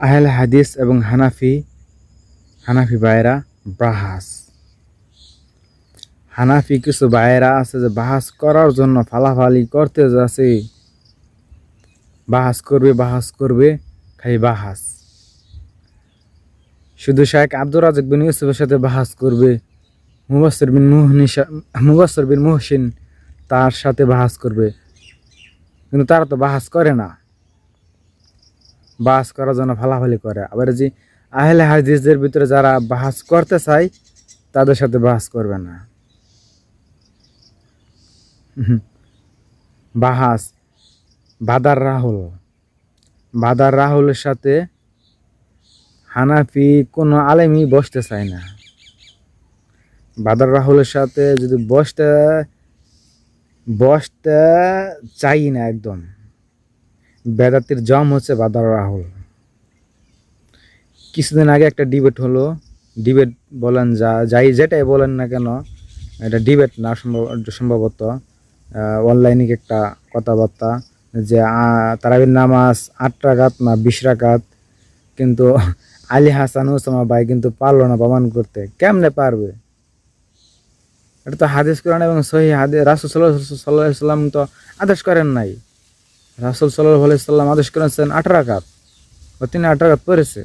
আহলে হাদিস এবং হানাফি হানাফি ভাইয়েরা বাহাস। হানাফি কিছু বায়রা আছে যে বাহাস করার জন্য ফালাফালি করতে যাচ্ছে। বাহাস করবে বাহাস করবে, খালি বাহাস। শুধু শাহেক আব্দুর রাজাক বিন ইউসুফের সাথে বাহাস করবে মুবাসর বিন মুহনিসা মুবাসর বিন মুহসিন তার সাথে বাহাস করবে। কিন্তু তারা তো বাহাস করে না। বাহাস করার জন্য ফালাফালি করে। আবার যে আহলে হাদিসদের ভিতরে যারা বাহাস করতে চায়, তাদের সাথে বাহাস করবে না। বাহাস বাদার রাহুল। বাদার রাহুলের সাথে হানাফি কোনো আলেমই বসতে চায় না। বাদার রাহুলের সাথে যদি বসতে বসতে চাই না একদম। বেদাতির জম হচ্ছে বাদার রাহুল। কিছুদিন আগে একটা ডিবেট হলো। ডিবেট বলেন যা, যাই যেটাই বলেন না কেন, এটা ডিবেট না, সম্ভব, সম্ভবত অনলাইনে একটা কথাবার্তা যে তারাবির নামাজ আট রাকাত না বিশ রাকাত, কিন্তু আলী হাসান ওসামা ভাই কিন্তু পারল না প্রমাণ করতে। কেমনে পারবে? এটা তো হাদিস কোরআন এবং সহি হাদিস, রাসুল সাল্লাহ সাল্লাম তো আদেশ করেন নাই। রাসুল সাল্লাহ সাল্লাম আদেশ করেছেন আট রাকাত। তিনি আট রাকাত পড়েছে।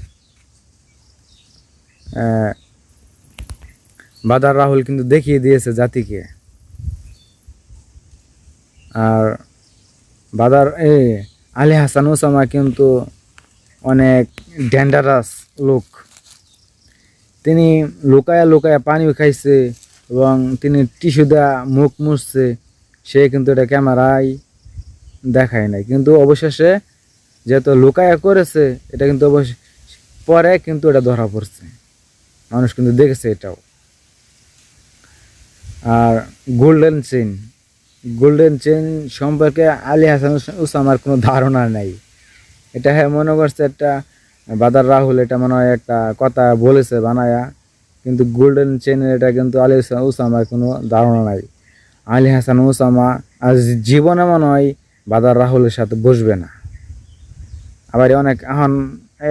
বাদার রাহুল কিন্তু দেখিয়ে দিয়েছে জাতিকে। আর বাদার, এ, আলী হাসান ওসামা কিন্তু অনেক ডেঞ্জারাস লোক। তিনি লুকায়া লুকায়া পানিও খাইছে এবং তিনি টিস্যু দেওয়া মুখ মুছছে। সে কিন্তু এটা ক্যামেরায় দেখায় নাই। কিন্তু অবশেষে যেহেতু লুকায়া করেছে, এটা কিন্তু অবশ্য পরে কিন্তু এটা ধরা পড়ছে। মানুষ কিন্তু দেখেছে এটাও। আর গোল্ডেন চেন গোল্ডেন চেন সম্পর্কে আলী হাসান উসামার কোনো ধারণা নেই। এটা হ্যাঁ মনে করছে একটা বাদার রাহুল, এটা মনে হয় একটা কথা বলেছে বানায়া, কিন্তু গোল্ডেন চেনের এটা কিন্তু আলী হাসান উসামার কোনো ধারণা নাই। আলী হাসান উসামা আজ জীবনে মনে হয় বাদার রাহুলের সাথে বসবে না। আবার অনেক এখন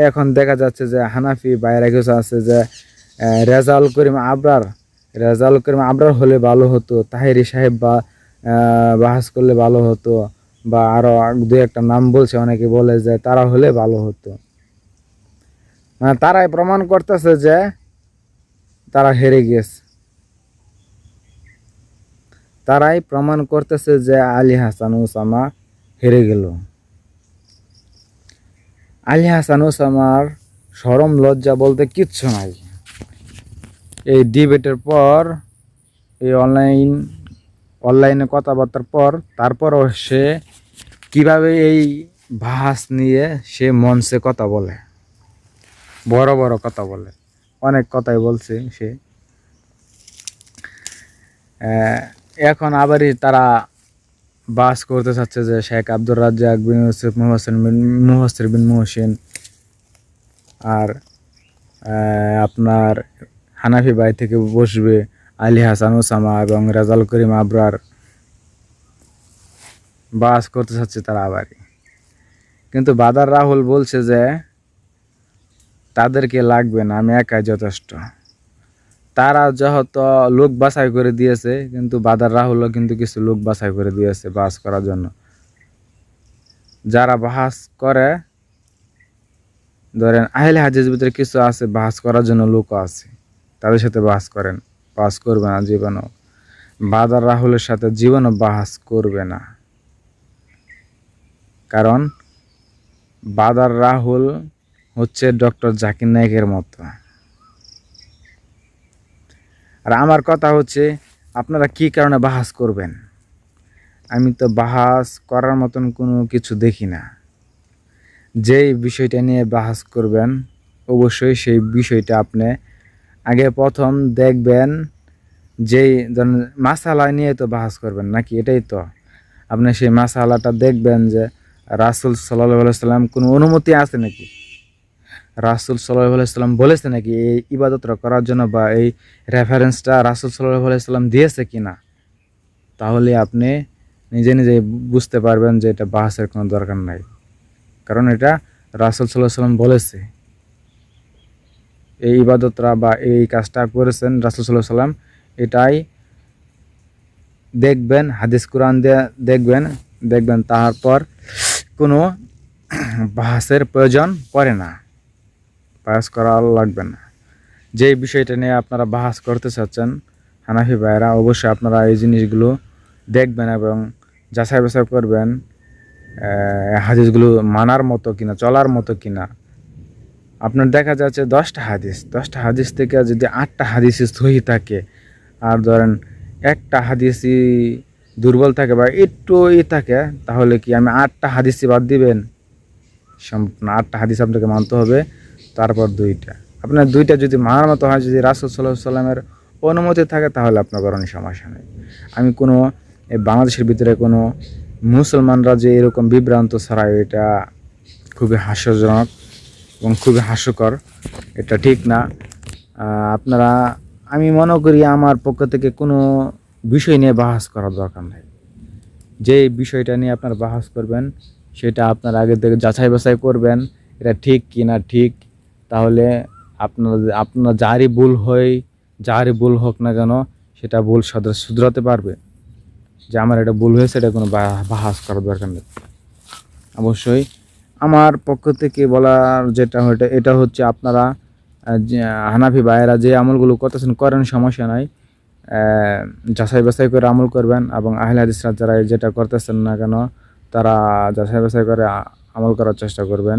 এখন দেখা যাচ্ছে যে হানাফি বাইরে কিছু আছে যে রেজাউল করিম আবরার, রেজাউল করিম আবরার হলে ভালো হতো, তাহেরি সাহেব বা বাহাস করলে ভালো হতো, বা আরও দু একটা নাম বলছে, অনেকে বলে যে তারা হলে ভালো হতো। মানে তারাই প্রমাণ করতেছে যে তারা হেরে গিয়েছে। তারাই প্রমাণ করতেছে যে আলী হাসান, ওসামা হেরে গেল। আলী হাসান ওসামার সরম লজ্জা বলতে কিচ্ছু নাই। এই ডিবেটের পর, এই অনলাইন, অনলাইনে কথাবার্তার পর, তারপরও সে কীভাবে এই ভাস নিয়ে সে মঞ্চে কথা বলে, বড় বড় কথা বলে, অনেক কথাই বলছে সে। এখন আবারই তারা বাস করতে চাচ্ছে যে শেখ আব্দুর রাজ্জাক বিন ইউসুফ মুহসেন বিন মুহসির বিন মুহসিন আর আপনার হানাফি বাই থেকে বসবে আলী হাসান ওসামা এবং রেজাল করিম আবরার। বাস করতে চাচ্ছে তারা আবারই কিন্তু বাদার রাহুল বলছে যে, তাদেরকে লাগবে না, আমি একাই যথেষ্ট। তারা যেহেতু লোক বাছাই করে দিয়েছে, কিন্তু বাদার রাহুলও কিন্তু কিছু লোক বাছাই করে দিয়েছে বাস করার জন্য। যারা বাহাস করে, ধরেন আহলে হাজিজ ভিতরে কিছু আছে বাহাস করার জন্য লোকও আছে। তাদের সাথে বাহাস করেন, বাস করবে না জীবনও। বাদার রাহুলের সাথে জীবনও বাহাস করবে না। কারণ বাদার রাহুল হচ্ছে ডক্টর জাকির নায়কের মতো। আর আমার কথা হচ্ছে, আপনারা কি কারণে বাহাস করবেন? আমি তো বাহাস করার মতন কোনো কিছু দেখি না। যেই বিষয়টা নিয়ে বাহাস করবেন, অবশ্যই সেই বিষয়টা আপনি আগে প্রথম দেখবেন যেই মাসালা নিয়ে তো বাহাস করবেন নাকি? এটাই তো। আপনি সেই মাসালাটা দেখবেন যে রাসুল সাল্লাহ সাল্লাম কোনো অনুমতি আছে নাকি? রাসুল সাল্লাম বলেছে নাকি এই ইবাদতটা করার জন্য বা এই রেফারেন্সটা রাসুল সাল্লাম দিয়েছে কি না তাহলে আপনি নিজে নিজে বুঝতে পারবেন যে এটা বাহাসের কোনো দরকার নাই। কারণ এটা রাসুল সাল্লাহ সাল্লাম বলেছে। এই ইবাদতরা বা এই কাজটা করেছেন রাসুল সাল্লাহ সাল্লাম এটাই দেখবেন, হাদিস কোরআন দিয়ে দেখবেন দেখবেন তারপর কোনো বাহাসের প্রয়োজন পড়ে না। বাহাস করা লাগবে না। যে বিষয়টা নিয়ে আপনারা বাহাস করতে চাচ্ছেন, হানাফি ভাইরা অবশ্যই আপনারা এই জিনিসগুলো দেখবেন এবং যাচাই বাছাই করবেন হাদিসগুলো মানার মতো কিনা, চলার মতো কিনা। আপনার দেখা যাচ্ছে দশটা হাদিস। দশটা হাদিস থেকে যদি আটটা হাদিসই সহি থাকে, আর ধরেন একটা হাদিসই দুর্বল থাকে বা একটু ই থাকে, তাহলে কি আমি আটটা হাদিসই বাদ দিবেন? সম্পূর্ণ আটটা হাদিস আপনাকে মানতে হবে। তারপর দুইটা। আপনার দুইটা যদি মানার মতো হয়, যদি রাসুল সাল্লাহ সাল্লামের অনুমতি থাকে, তাহলে আপনার কোনো সমস্যা নেই। আমি কোনো বাংলাদেশের ভিতরে কোনো মুসলমানরা যে এরকম বিভ্রান্ত ছড়ায় এটা খুবই হাস্যজনক এবং খুবই হাস্যকর, এটা ঠিক না। আপনারা, আমি মনে করি আমার পক্ষ থেকে কোনো বিষয় নিয়ে বাহাস করার দরকার নেই। যে বিষয়টা নিয়ে আপনারা বাহাস করবেন, সেটা আপনার আগে থেকে যাচাই বাছাই করবেন, এটা ঠিক কি না ঠিক। তাহলে আপনার আপনার যারই ভুল হয় যারই ভুল হোক না কেন, সেটা ভুল সদর শুধরাতে পারবে। যে আমার এটা ভুল হয়েছে, এটা কোনো বাহাস করার দরকার নেই। অবশ্যই আমার পক্ষ থেকে বলার যেটা হচ্ছে এটা হচ্ছে আপনারা হানাফি ভাইয়েরা যে আমলগুলো করতেছেন, করেন সমস্যা নাই। যাচাই বাছাই করে আমল করবেন এবং আহলে হাদিসরা যারা যেটা করতেছেন না কেন, তারা যাচাই বাছাই করে আমল করার চেষ্টা করবেন।